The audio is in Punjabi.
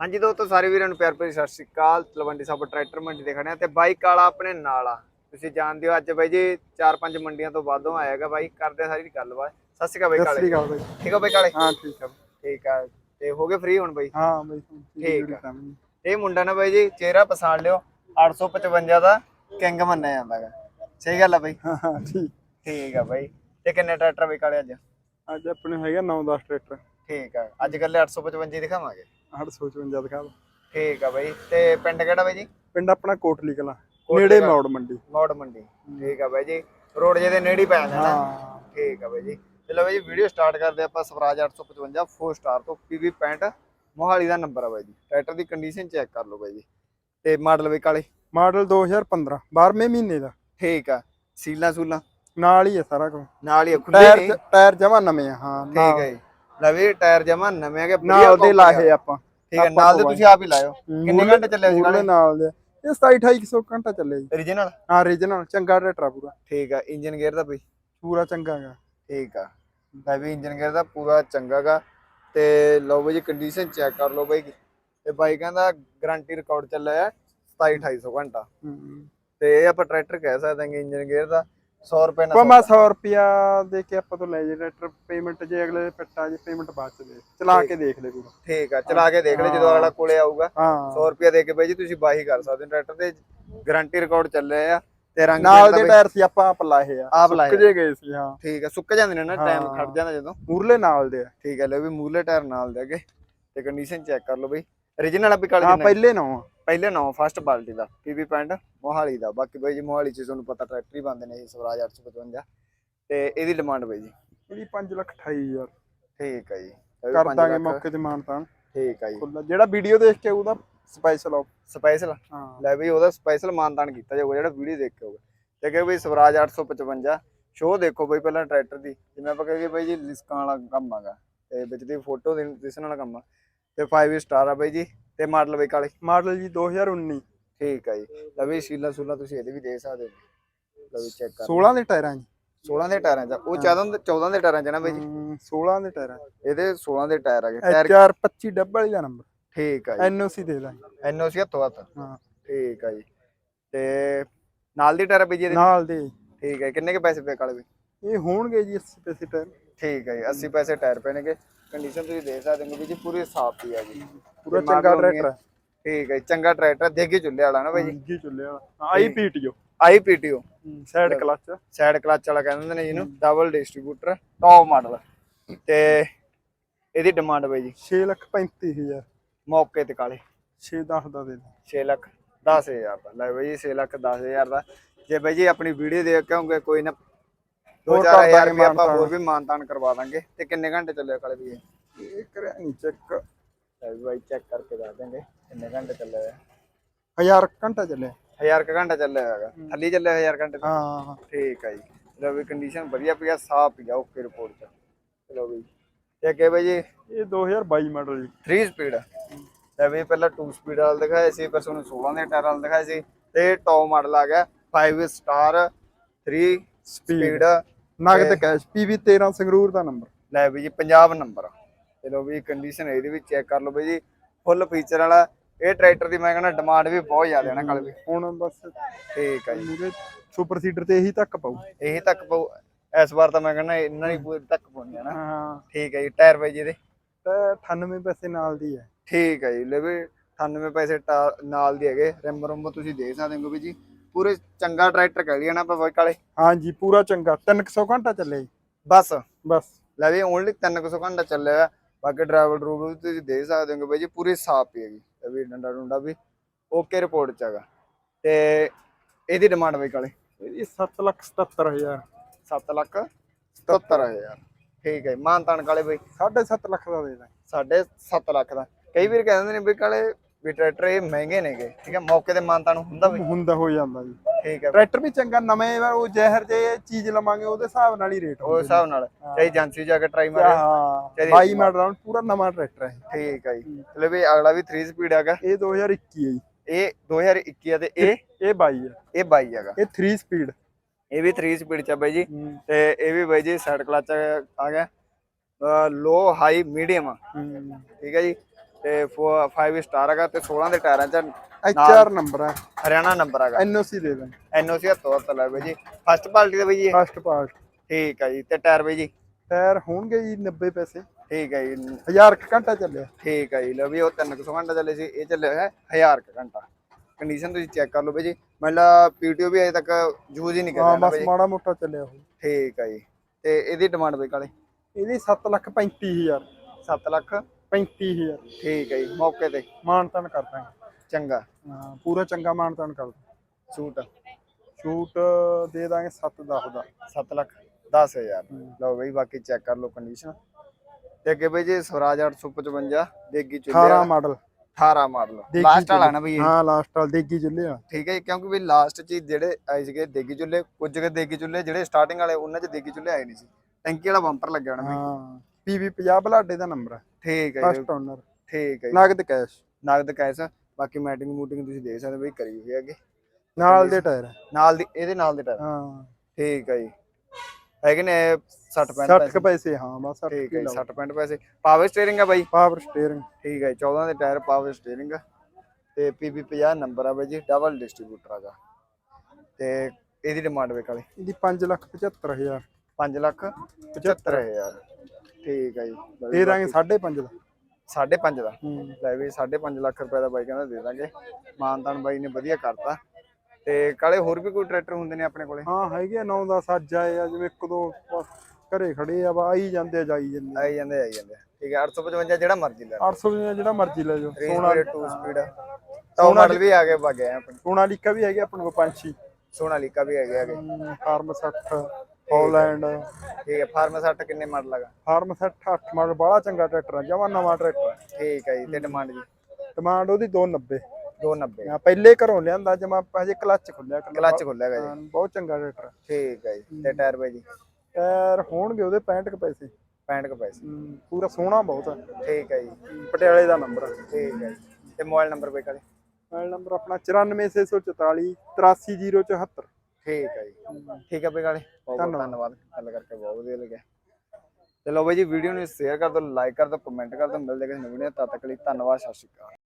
ਹਾਂਜੀ ਦੋਸਤੋ ਸਾਰੇ ਵੀਰਾਂ ਨੂੰ ਪਿਆਰ ਭਰੀ ਸਤਿ ਸ਼੍ਰੀ ਅਕਾਲ। ਤਲਵੰਡੀ ਸਾਬੋ ਟਰੈਕਟਰ ਮੰਡੀ ਦੇ ਖੜੇ ਆ ਤੇ ਬਾਈਕ ਵਾਲਾ ਆਪਣੇ ਨਾਲ ਆ। ਤੁਸੀਂ ਜਾਣਦੇ ਹੋ ਅੱਜ ਬਾਈ ਜੀ ਚਾਰ ਪੰਜ ਮੰਡੀਆਂ ਤੋਂ ਬਾਅਦੋਂ ਆਏਗਾ ਬਾਈ। ਕਰਦੇ ਸਾਰੀ ਗੱਲਬਾਤ। ਸਤਿ ਸ਼੍ਰੀ ਅਕਾਲ ਬਾਈ ਸਤਿ ਕਾਲੇ ਸ੍ਰੀ ਅਕਾਲ ਬਾਈ। ਠੀਕ ਆ ਬਾਈ ਕਾਲੇ? ਹਾਂ ਠੀਕ ਆ। ਠੀਕ ਆ। ਤੇ ਹੋ ਗਏ ਫ੍ਰੀ ਹੁਣ ਬਾਈ? ਹਾਂ ਬਾਈ ਠੀਕ ਆ। ਇਹ ਮੁੰਡਾ ਨਾ ਬਾਈ ਜੀ ਚਿਹਰਾ ਪਛਾਣ ਲਿਓ 855 ਦਾ ਕਿੰਗ ਮੰਨਿਆ ਜਾਂਦਾਗਾ ਸਹੀ ਗੱਲ ਆ ਬਾਈ? ਹਾਂ ਠੀਕ। ਠੀਕ ਆ ਬਾਈ। ਤੇ ਕਿੰਨੇ ਟਰੈਕਟਰ ਬਾਈ ਕਾਲੇ ਅੱਜ? ਅੱਜ ਆਪਣੇ ਹੈਗਾ 9-10 ਟਰੈਕਟਰ। ਠੀਕ ਆ। ਅੱਜ ਕੱਲੇ 855 ਹੀ ਦਿਖਾਵਾਂਗੇ। 855 ਦਿਖਾ ਦੋ ਠੀਕ ਆ ਬਾਈ। ਤੇ ਪਿੰਡ ਕਿਹੜਾ ਬਾਈ ਜੀ? ਪਿੰਡ ਆਪਣਾ ਕੋਟਲੀ ਕਲਾ। ਨੇੜੇ। ਮੌੜ ਮੰਡੀ। ਮੌੜ ਮੰਡੀ। ਠੀਕ ਆ ਬਾਈ ਜੀ। ਰੋਡ ਜੇ ਦੇ ਨੇੜੇ ਪੈ ਜਾਂਦਾ। ਹਾਂ। ਠੀਕ ਆ ਬਾਈ ਜੀ। ਚਲੋ ਬਾਈ ਜੀ ਵੀਡੀਓ ਸਟਾਰਟ ਕਰਦੇ ਆਪਾਂ। ਸਵਰਾਜ 855 4 ਸਟਾਰ ਤੋਂ PV 65 ਮੋਹਾਲੀ ਦਾ ਨੰਬਰ ਆ ਬਾਈ ਜੀ। ਟਰੈਕਟਰ ਦੀ ਕੰਡੀਸ਼ਨ ਚੈੱਕ ਕਰ ਲਓ ਬਾਈ ਜੀ। ਤੇ ਮਾਡਲ ਬਾਈ ਕਾਲੇ? ਮਾਡਲ 2015 12ਵੇਂ ਮਹੀਨੇ ਦਾ। ਠੀਕ ਆ। ਸੀਲਾਂ ਸੂਲਾਂ? ਨਾਲ ਹੀ ਹੈ ਸਾਰਾ ਕੁਝ ਨਾਲ ਹੀ ਆ, ਖੁੱਲੇ ਟਾਇਰ ਜਮਾ ਨਵੇਂ ਆ। ਹਾਂ ਠੀਕ ਹੈ ਜੀ। ਲੈ ਵੀ ਟਾਇਰ ਜਮਾ ਨਵੇਂ ਹੈਗੇ ਨਾਲ ਦੇ ਲਾਹੇ। ਆਪਾਂ। ਠੀਕ ਹੈ ਨਾਲ ਦੇ। ਤੁਸੀਂ ਆਪ ਹੀ ਲਾਇਓ। ਕਿੰਨੇ ਘੰਟੇ ਚੱਲੇ ਸੀ ਕਾਲੇ ਨਾਲ ਦੇ। ਇਹ 27 2800 ਘੰਟਾ ਚੱਲੇ ਜੀ। Origignal ਹਾਂ ਰੀਜਨਲ ਚੰਗਾ ਟਰੈਕਟਰ ਆ ਪੂਰਾ। ਠੀਕ ਆ ਇੰਜਨ ਗੇਅਰ ਦਾ ਬਈ। ਪੂਰਾ ਚੰਗਾ ਹੈਗਾ ਠੀਕ ਆ। ਲੈ ਵੀ ਇੰਜਨ ਗੇਅਰ ਦਾ ਪੂਰਾ ਚੰਗਾ ਗਾ। ਤੇ ਲਓ ਬਈ ਕੰਡੀਸ਼ਨ ਚੈੱਕ ਕਰ ਲਓ ਬਈ। ਤੇ ਬਾਈ ਕਹਿੰਦਾ ਗਾਰੰਟੀ ਰਿਕਾਰਡ ਚੱਲਿਆ ਹੈ 27 2800 ਘੰਟਾ। ਤੇ ਇਹ ਆਪਾਂ ਟਰੈਕਟਰ ਕਹਿ ਸਕਦੇ ਹਾਂ ਇੰਜਨ ਗੇਅਰ ਦਾ। 100 ਰੁਪਏ ਨਾਲ ਪਮਾ 100 ਰੁਪਿਆ ਦੇ ਕੇ ਆਪਾਂ ਤੋਂ ਲੈ ਜੇ ਟਰੈਕਟਰ ਪੇਮੈਂਟ ਜੇ ਅਗਲੇ ਦੇ ਪਿੱਟਾ ਜੇ ਪੇਮੈਂਟ ਬਾਅਦ ਚ ਦੇ। ਚਲਾ ਕੇ ਦੇਖ ਲੈ ਪੂਰਾ ਠੀਕ ਆ ਚਲਾ ਕੇ ਦੇਖ ਲੈ ਜਦੋਂ ਅਗਲਾ ਕੋਲੇ ਆਊਗਾ। ਹਾਂ। 100 ਰੁਪਏ ਦੇ ਕੇ ਬਾਈ ਜੀ ਤੁਸੀਂ ਬਾਈ ਕਰ ਸਕਦੇ ਹੋ। ਟਰੈਕਟਰ ਦੇ ਗਾਰੰਟੀ ਰਿਕਾਰਡ ਚੱਲਿਆ ਆ ਤੇ ਰੰਗ ਨਾਲ ਦਾ ਟਾਇਰ ਸੀ ਆਪਾਂ ਆਪ ਲਾਏ ਆ। ਆਪ ਲਾਏ ਸੁੱਕ ਜੇ ਗਏ ਸੀ ਹਾਂ। ਠੀਕ ਆ ਸੁੱਕ ਜਾਂਦੇ ਨੇ ਨਾ ਟਾਈਮ। ਖੜ ਜਾਂਦਾ ਜਦੋਂ। ਮੂਰਲੇ ਨਾਲ ਦੇ ਆ। ਠੀਕ ਹੈ ਲੈ ਵੀ ਮੂਲੇ ਟਾਇਰ ਨਾਲ ਦੇ ਅੱਗੇ। ਤੇ ਕੰਡੀਸ਼ਨ ਚੈੱਕ ਕਰ ਲਓ ਬਈ। origignal ਆਪੀ ਕਾਲ ਹਾਂ? ਪਹਿਲੇ ਨੌ ਆ। ਪਹਿਲੇ ਨੌ ਫਸਟ ਬਾਲਟੀ ਦਾ ਪੀਵੀ ਪੈਂਟ ਮੋਹਾਲੀ ਦਾ। ਬਾਕੀ ਬਾਈ ਜੀ ਮੋਹਾਲੀ ਚ ਤੁਹਾਨੂੰ ਪਤਾ ਟਰੈਕਟਰ ਹੀ ਬੰਦੇ ਨੇ ਇਹ ਸਵਰਾਜ 855 ਤੇ ਇਹਦੀ ਡਿਮਾਂਡ ਬਾਈ ਜੀ? ਇਹਦੀ 5 ਲੱਖ 28000 ਠੀਕ ਹੈ ਜੀ। ਵੀ ਕਰ ਦਾਂਗੇ। ਮੌਕੇ ਤੇ ਮਾਨਤਾਨ ਠੀਕ ਹੈ ਜੀ। ਜਿਹੜਾ ਵੀਡੀਓ ਦੇਖ ਕੇ ਉਹਦਾ ਸਪੈਸ਼ਲ ਆਫ ਸਪੈਸ਼ਲ ਲੈ ਬਈ ਉਹਦਾ ਸਪੈਸ਼ਲ ਮਾਨਤਾਨ ਕੀਤਾ ਜਾਊਗਾ ਜਿਹੜਾ ਵੀਡੀਓ ਦੇਖ ਕੇ ਹੋਊਗਾ ਤੇ ਕਿ ਬਈ ਸਵਰਾਜ 855 ਸ਼ੋਅ ਦੇਖੋ ਬਈ ਪਹਿਲਾਂ ਟਰੈਕਟਰ ਦੀ। ਜਿਵੇਂ ਆਪਾਂ ਕਹੀਏ ਬਈ ਜੀ ਲਿਸਕਾਂ ਵਾਲਾ ਕੰਮ ਆਗਾ ਤੇ ਵਿੱਚ ਦੀ ਫੋਟੋ ਦਿਸਣ ਵਾਲਾ ਕੰਮ ਆ। ਤੇ 5 ਸਟਾਰ ਆ ਬਈ ਜੀ ਤੇ ਮਾਡਲ ਬਈ ਕਾਲੇ। ਮਾਡਲ ਜੀ 2019 ਠੀਕ ਹੈ ਜੀ। ਲੈ ਵੀ ਸੀਲਾ ਸੂਲਾ ਤੁਸੀਂ ਇਹਦੇ ਵੀ ਦੇ ਸਕਦੇ ਹੋ ਲੈ ਵੀ ਚੈੱਕ ਕਰ 16 ਦੇ ਟਾਇਰਾਂ ਜੀ। 16 ਦੇ ਟਾਇਰਾਂ ਆ। ਉਹ 14 ਦੇ 14 ਦੇ ਟਾਇਰਾਂ ਚ ਨਾ ਬਈ ਜੀ? ਹਮ, 16 ਦੇ ਟਾਇਰਾਂ ਇਹਦੇ 16 ਦੇ ਟਾਇਰ ਆ ਗਏ। ਟਾਇਰ HR 25 ਡੱਬਲ ਦਾ ਨੰਬਰ ਠੀਕ ਆ ਜੀ। ਐਨਓਸੀ ਦੇ ਦਾਂਗੇ ਐਨਓਸੀ ਹੱਥੋਂ ਹੱਥ। ਹਾਂ। ਠੀਕ ਆ ਜੀ। ਤੇ ਨਾਲ ਦੀ ਟਾਇਰ ਆ ਬਈ ਜੀ ਨਾਲ ਦੇ। ਠੀਕ ਹੈ ਕਿੰਨੇ ਕੇ ਪੈਸੇ ਪੇ ਕਾਲੇ ਬਈ? ਇਹ ਹੋਣਗੇ ਜੀ 80 ਪੈਸੇ ਟਾਇਰ। ਠੀਕ ਹੈ ਜੀ। 80 ਪੈਸੇ ਟਾਇਰ ਪੈਣਗੇ। ਕੰਡੀਸ਼ਨ ਤੁਸੀਂ ਦੇ ਸਕਦੇ ਹੋ ਵੀ ਜੀ ਪੂਰੀ ਸਾਫ਼ ਹੀ ਆ ਜੀ। ਪੂਰਾ ਚੰਗਾ ਟਰੈਕਟਰ ਹੈ ਠੀਕ ਹੈ ਚੰਗਾ ਟਰੈਕਟਰ ਦੇਗੀ ਚੁੱਲੇ ਵਾਲਾ ਨਾ ਬਾਈ ਜੀ। ਚੁੱਲੇ ਵਾਲਾ। I PTO. I PTO. Side clutch side clutch ਵਾਲਾ ਕਹਿੰਦੇ ਹੁੰਦੇ ਨੇ ਜਿਹਨੂੰ ਡਬਲ ਡਿਸਟ੍ਰੀਬਿਊਟਰ ਟੌਪ ਮਾਡਲ ਤੇ ਇਹਦੀ ਡਿਮਾਂਡ ਬਾਈ ਜੀ। 6 ਲੱਖ 35000 ਮੌਕੇ ਤੇ ਕਾਲੇ। 6 10 ਦਾ ਦੇ ਦਾਂ। 6 ਲੱਖ 10000 ਦਾ। ਲੈ ਬਾਈ ਜੀ 6 ਲੱਖ 10000 ਦਾ। ਜੇ ਬਾਈ ਜੀ ਆਪਣੀ ਵੀਡੀਓ ਦੇਖ ਕੇ ਆਉਂਗੇ ਕੋਈ ਨਾ ਹੋਰ 2000 ਕਰ ਦਾਂਗੇ ਰੁਪਏ ਆਪਾਂ ਮਾਨਤਾਨ। ਹੋਰ ਵੀ ਮਾਨਤਾਨ ਕਰਵਾ ਦਾਂਗੇ। ਤੇ ਕਿੰਨੇ ਘੰਟੇ ਚੱਲੇ ਕਾਲੇ ਵੀ ਇਹ ਇਹ ਕਰਿਆ ਨਹੀਂ ਚੈੱਕ। ਲੈ ਵੀ ਬਾਈ ਚੈੱਕ ਕਰਕੇ ਦੱਸ ਦੇਂਗੇ ਕਿੰਨੇ ਘੰਟੇ ਚੱਲੇ ਹੋਏ 1000 ਘੰਟਾ ਚੱਲਿਆ ਹਜ਼ਾਰ ਕੁ ਘੰਟਾ ਚੱਲਿਆ ਹੈਗਾ ਥੱਲੀ ਚੱਲਿਆ ਹਜ਼ਾਰ ਘੰਟੇ ਤੋਂ? ਹਾਂ ਹਾਂ। ਠੀਕ ਹੈ ਜੀ। ਚਲੋ ਵੀ ਕੰਡੀਸ਼ਨ ਵਧੀਆ ਪਿਆ ਸਾਫ਼ ਪਿਆ ਓਕੇ ਰਿਪੋਰਟ ਚ। ਚਲੋ ਵੀ। ਤੇ ਅੱਗੇ ਬਾਈ ਜੀ? ਇਹ 2022 ਮਾਡਲ ਜੀ। 3 ਸਪੀਡ ਤੇ ਵੀ ਪਹਿਲਾਂ 2 ਸਪੀਡ ਵਾਲਾ ਦਿਖਾਇਆ ਸੀ ਪਰ 16 ਦੇ ਟਾਇਰ ਵਾਲਾ ਦਿਖਾਇਆ ਸੀ। ਤੇ ਟੌਪ ਮਾਡਲ ਆ ਗਿਆ 5 ਸਟਾਰ 3 ਸਪੀਡ ਨਗਦ ਕੈਸ਼ ਪੀਵੀ 13 ਸੰਗਰੂਰ ਦਾ ਨੰਬਰ। ਲੈ ਵੀ ਜੀ ਪੰਜਾਬ ਨੰਬਰ। ਚਲੋ ਵੀ ਕੰਡੀਸ਼ਨ ਇਹਦੀ ਵੀ ਚੈੱਕ ਕਰ ਲਓ ਬਈ ਜੀ ਫੁੱਲ ਫੀਚਰ ਵਾਲਾ। ਇਹ ਟਰੈਕਟਰ ਦੀ ਮੈਂ ਕਹਿੰਦਾ ਡਿਮਾਂਡ ਵੀ ਬਹੁਤ ਜ਼ਿਆਦਾ ਹੈ ਨਾ ਕੱਲ ਵੀ। ਹੁਣ ਬਸ ਠੀਕ ਹੈ ਜੀ। ਸੁਪਰ ਸੀਡਰ ਤੇ ਇਹੀ ਤੱਕ ਪਾਉ ਇਹੀ ਤੱਕ ਪਾਉ ਇਸ ਵਾਰ ਤਾਂ ਮੈਂ ਕਹਿੰਦਾ ਇਹਨਾਂ ਦੀ ਪੂਰੀ ਤੱਕ ਪਾਉਣੀ ਹੈ ਨਾ। ਹਾਂ। ਠੀਕ ਹੈ ਜੀ ਟਾਇਰ ਬਾਈ ਜੀ ਇਹਦੇ। ਤੇ 98 ਪੈਸੇ ਨਾਲ ਦੀ ਹੈ। ਠੀਕ ਹੈ ਜੀ ਲੈ ਵੀ 98 ਪੈਸੇ ਨਾਲ ਦੇ ਹੈਗੇ। ਰਿਮ ਰੁਮ ਤੁਸੀਂ ਦੇ ਸਕਦੇ ਹੋ ਵੀ ਜੀ। ਪੂਰੇ ਚੰਗਾ ਟਰੈਕਟਰ ਕਹਿ ਲਈਏ ਨਾ ਆਪਾਂ ਬਾਈਕ ਵਾਲੇ। ਹਾਂਜੀ ਪੂਰਾ ਚੰਗਾ। 300 ਘੰਟਾ ਚੱਲਿਆ ਜੀ। ਬਸ। ਬਸ। ਲੈ ਵੀ ਓਨਲੀ 300 ਘੰਟਾ ਚੱਲਿਆ। ਬਾਕੀ ਡਰਾਈਵਰ ਡਰੂਵਰ ਵੀ ਤੁਸੀਂ ਦੇ ਸਕਦੇ ਹੋ ਬਾਈ ਜੀ ਪੂਰੀ ਸਾਫ਼ ਹੀ ਹੈਗੀ। ਵੀ ਡੰਡਾ ਡੁੰਡਾ ਵੀ ਓਕੇ ਰਿਪੋਰਟ ਚ ਹੈਗਾ। ਤੇ ਇਹਦੀ ਡਿਮਾਂਡ ਬਾਈ ਕਾਲੇ ਇਹਦੀ 7 ਲੱਖ 77000 7 ਲੱਖ 77000 ਠੀਕ ਹੈ ਮਾਨਤਾਨ ਕਾਲੇ ਬਾਈ? 7.5 ਲੱਖ ਦਾ ਦੇ ਦਾਂ ਸਾਢੇ 7 ਲੱਖ ਦਾ। ਕਈ ਵੀਰ ਕਹਿੰਦੇ ਨੇ ਵੀ ਕਾਲੇ ਵੀ ਟਰੈਕਟਰ ਇਹ ਮਹਿੰਗੇ ਨੇਗੇ ਠੀਕ ਹੈ ਮੌਕੇ ਤੇ ਮਾਨਤਾਨ ਹੁੰਦਾ ਵੀ ਹੁੰਦਾ ਹੋ ਜਾਂਦਾ ਜੀ। ਠੀਕ ਹੈ। ਟਰੈਕਟਰ ਵੀ ਚੰਗਾ ਨਵੇਂ ਉਹ ਜ਼ਹਿਰ ਜੇ ਚੀਜ਼ ਲਵਾਂਗੇ ਉਹਦੇ ਹਿਸਾਬ ਨਾਲ ਹੀ ਰੇਟ ਉਹ ਹਿਸਾਬ ਨਾਲ ਚਾਹੇ ਏਜੰਸੀ ਜਾ ਕੇ ਟਰਾਈ ਮਾਰੇ। ਹਾਂ ਚਾਹੀਦੀ 22 ਮਾਡਲ ਪੂਰਾ ਨਵਾਂ ਟਰੈਕਟਰ ਹੈ ਠੀਕ ਹੈ ਜੀ। ਚਲੋ ਵੀ ਅਗਲਾ ਵੀ 3 ਸਪੀਡ ਹੈਗਾ। ਇਹ 2021 ਹੈ ਜੀ। ਇਹ 2021 ਆ ਤੇ ਇਹ? ਇਹ 22 ਹੈ ਇਹ 22 ਹੈਗਾ। ਇਹ 3 ਸਪੀਡ ਇਹ ਵੀ 3 ਸਪੀਡ ਚ ਬਾਈ ਜੀ। ਤੇ ਇਹ ਵੀ ਬਾਈ ਜੀ ਸਾਈਡ ਕਲਚ ਆ ਗਿਆ। ਲੋ ਹਾਈ ਮੀਡੀਅਮ ਠੀਕ ਹੈ ਜੀ। ਤੇ 5 ਸਟਾਰ ਹੈਗਾ ਤੇ 16 ਦੇ ਟਾਇਰਾਂ 'ਚ ਐਚਆਰ ਨੰਬਰ ਹੈ ਹਰਿਆਣਾ ਨੰਬਰ ਹੈਗਾ। ਐਨਓਸੀ ਦੇ ਦਾਂ ਐਨਓਸੀ ਹੱਥੋਂ ਹੱਥ ਲੈ ਬਈ ਜੀ। ਫਸਟ ਪਾਰਟੀ ਦਾ ਬਈ ਜੀ? ਫਸਟ ਪਾਰਟ ਠੀਕ ਹੈ ਜੀ। ਤੇ ਟਾਇਰ ਬਈ ਜੀ? ਟਾਇਰ ਹੋਣਗੇ ਜੀ 90 ਪੈਸੇ। ਠੀਕ ਹੈ ਜੀ। 1000 ਕੁ ਘੰਟਾ ਚੱਲਿਆ। ਠੀਕ ਹੈ ਜੀ। ਲਓ ਵੀ ਉਹ 300 ਘੰਟਾ ਚੱਲੇ ਸੀ। ਇਹ ਚੱਲਿਆ ਹੈ 1000 ਕੁ ਘੰਟਾ। ਕੰਡੀਸ਼ਨ ਤੁਸੀਂ ਚੈੱਕ ਕਰ ਲਓ ਬਈ ਜੀ। ਮਤਲਬ ਪੀਟੀਓ ਵੀ ਅਜੇ ਤੱਕ ਯੂਜ਼ ਹੀ ਨਹੀਂ ਹਾਂ ਕਰਿਆ ਬਸ ਮਾੜਾ ਮੋਟਾ ਚੱਲਿਆ ਉਹ। ਠੀਕ ਹੈ ਜੀ। ਤੇ ਇਹਦੀ ਡਿਮਾਂਡ ਬਈ ਕਾਲੇ ਇਹਦੀ 7 ਲੱਖ 35000 7 ਲੱਖ। 35000 ਠੀਕ ਹੈ ਜੀ ਮੌਕੇ ਤੇ। ਮਾਨਤਨ ਕਰ ਦਾਂਗੇ। ਚੰਗਾ। ਹਾਂ ਪੂਰਾ ਚੰਗਾ ਮਾਨਤਨ ਕਰ ਦਾਂਗੇ। ਸੂਟ? ਛੂਟ ਦੇ ਦਾਂਗੇ 7 10 ਦਾ। 7 ਲੱਖ 10000 ਲਓ ਬਈ ਬਾਕੀ ਚੈੱਕ ਕਰ ਲਓ ਕੰਡੀਸ਼ਨ ਤੇ ਅੱਗੇ ਬਈ ਜੀ ਸਵਰਾਜ 855 ਦੇਗੀ ਚੁੱਲ੍ਹੇ 18 ਵਾਲਾ, ਮਾਡਲ 18 ਮਾਡਲ ਦੇਗੀ ਲਾਸਟ ਵਾਲਾ ਨਾ ਬਈ ਇਹ? ਹਾਂ ਲਾਸਟ ਵਾਲ ਦੇਗੀ ਚੁੱਲੇ ਆ। ਠੀਕ ਹੈ ਜੀ, ਕਿਉਂਕਿ ਵੀ ਲਾਸਟ ਚ ਹੀ ਜਿਹੜੇ ਆਏ ਸੀਗੇ ਦੇਗੀ ਚੁੱਲ੍ਹੇ ਕੁਝ ਕੁ ਦੇਗੀ ਚੁੱਲ੍ਹੇ ਜਿਹੜੇ ਸਟਾਰਟਿੰਗ ਵਾਲੇ ਉਹਨਾਂ ਚ ਦੇਗੀ ਚੁੱਲ੍ਹੇ ਆਏ ਨਹੀਂ ਸੀ। ਟੈਂਕੀ ਵਾਲਾ ਬੰਪਰ ਲੱਗਿਆ ਹੋਣਾ ਬਈ। ਹਾਂ। ਪੀਵੀ 50 ਬਲਾਡੇ ਦਾ ਨੰਬਰ ਹੈ ਠੀਕ ਹੈ ਜੀ। ਫਸਟ ਓਨਰ ਠੀਕ ਹੈ ਜੀ। ਨਗਦ ਕੈਸ਼ ਨਗਦ ਕੈਸ ਬਾਕੀ ਮੈਟਿੰਗ ਮੂਟਿੰਗ ਤੁਸੀਂ ਦੇਖ ਸਕਦੇ ਹੋ ਬਈ ਕਰੀ ਹੋਈ ਹੈਗੇ ਨਾਲ ਦੇ ਟਾਇਰ ਹੈ। ਨਾਲ ਦੀ ਇਹਦੇ ਨਾਲ ਦੇ ਟਾਇਰ ਹਾਂ। ਠੀਕ ਹੈ ਜੀ। ਹੈਗੇ ਨੇ 60 65 60 ਪੈਸੇ। ਹਾਂ ਬਸ 60 ਠੀਕ ਹੈ ਜੀ 60 65 ਪੈਸੇ। ਪਾਵਰ ਸਟੀਅਰਿੰਗ ਹੈ ਬਾਈ। ਪਾਵਰ ਸਟੀਅਰਿੰਗ ਠੀਕ ਹੈ ਜੀ, 14 ਦੇ ਟਾਇਰ ਪਾਵਰ ਸਟੀਅਰਿੰਗ ਤੇ ਪੀਪੀ 50 ਨੰਬਰ ਆ ਬਾਈ ਜੀ ਡਬਲ ਡਿਸਟ੍ਰੀਬਿਊਟਰ ਹੈਗਾ ਤੇ ਇਹਦੀ ਡਿਮਾਂਡ ਵੇ ਕਾਲੇ ਇਹਦੀ 5 ਲੱਖ 75000 5 ਲੱਖ 75000 ਠੀਕ ਹੈ ਜੀ। ਦੇ ਦਾਂਗੇ 5.5 ਦਾ? 5.5 ਦਾ। ਲੈ ਵੀ 5.5 ਲੱਖ ਰੁਪਏ ਦਾ ਬਾਈ ਕਹਿੰਦਾ ਦੇ ਦਾਂਗੇ। ਮਾਨਤਾਨ ਬਾਈ ਨੇ ਵਧੀਆ ਕਰਤਾ। ਤੇ ਕਾਲੇ ਹੋਰ ਵੀ ਕੋਈ ਟਰੈਕਟਰ ਹੁੰਦੇ ਨੇ ਆਪਣੇ ਕੋਲੇ? ਹਾਂ ਹੈਗੇ 9 ਦਾ ਸੱਜ ਆਏ ਆ ਜਿਵੇਂ ਇੱਕ ਦੋ ਘਰੇ ਖੜੇ ਆ ਵਾ ਆਈ ਜਾਂਦੇ ਆ ਜਾਈ ਜਾਂਦੇ ਆ। ਆਈ ਜਾਂਦੇ ਆਈ ਜਾਂਦੇ ਠੀਕ ਹੈ 855 ਜਿਹੜਾ ਮਰਜ਼ੀ ਲੈ 800 ਦੀਆਂ ਜਿਹੜਾ ਮਰਜ਼ੀ ਲੈ ਜਾਓ। ਸੋਨਾ ਸੋਨਾ 2 ਸਪੀਡ ਟੌਪ ਮਾਡਲ ਵੀ ਆ ਗਏ ਵਗੇ ਆਪਣੇ ਸੋਨਾਲੀਕਾ ਵੀ ਹੈਗੇ ਆਪਣੇ ਕੋਲ ਪੰਛੀ ਸੋਨਾਲੀਕਾ ਵੀ ਹੈਗੇ ਹੈਗੇ। ਫਾਰਮ 60 ਹਾਲੈਂਡ ਠੀਕ ਹੈ ਫਾਰਮ 60 ਕਿੰਨੇ ਮਾਡਲ ਹੈਗਾ? ਫਾਰਮ 60 8 ਮਾਡਲ ਬੜਾ ਚੰਗਾ ਟਰੈਕਟਰ ਆ ਜਮਾ ਨਵਾਂ ਟਰੈਕਟਰ ਆ। ਠੀਕ ਹੈ ਜੀ ਤੇ ਡਿਮਾਂਡ ਜੀ? ਡਿਮਾਂਡ ਉਹਦੀ 290 290 ਆ ਪਹਿਲੇ ਘਰੋਂ ਲਿਆਂਦਾ ਜਮਾ ਹਜੇ ਕਲੱਚ ਖੁੱਲਿਆ ਕਲੱਚ ਖੁੱਲਿਆ ਹੈਗਾ ਜੀ। ਹਾਂ, ਬਹੁਤ ਚੰਗਾ ਟਰੈਕਟਰ। ਠੀਕ ਹੈ ਜੀ ਤੇ ਟਾਇਰ ਬਾਈ ਜੀ? ਟਾਇਰ ਹੋਣਗੇ ਉਹਦੇ 65 ਕੁ ਪੈਸੇ। 65 ਕੁ ਪੈਸੇ। ਪੂਰਾ ਸੋਹਣਾ ਬਹੁਤ ਆ। ਠੀਕ ਹੈ ਜੀ। ਪਟਿਆਲੇ ਦਾ ਨੰਬਰ ਠੀਕ ਹੈ ਜੀ। ਤੇ ਮੋਬਾਈਲ ਨੰਬਰ ਬਾਈ ਕਾਲੇ ਮੋਬਾਈਲ ਨੰਬਰ ਆਪਣਾ 94644 83074 ਠੀਕ ਹੈ ਜੀ। ਠੀਕ ਹੈ ਬਈ ਗਾਲੇ ਧੰਨਵਾਦ। ਗੱਲ ਕਰਕੇ ਬਹੁਤ ਵਧੀਆ ਲੱਗਿਆ। ਚਲੋ ਬਾਈ ਜੀ ਵੀਡੀਓ ਨੂੰ ਸ਼ੇਅਰ ਕਰ ਦਿਓ ਲਾਈਕ ਕਰ ਦਿਓ ਕਮੈਂਟ ਕਰ ਦਿਓ। ਮਿਲਦੇ ਕਿਸੇ ਨਵੀਂ ਵੀਡੀਓ ਤਦ ਤੱਕ ਲਈ ਧੰਨਵਾਦ ਸਤਿ ਸ਼੍ਰੀ ਅਕਾਲ।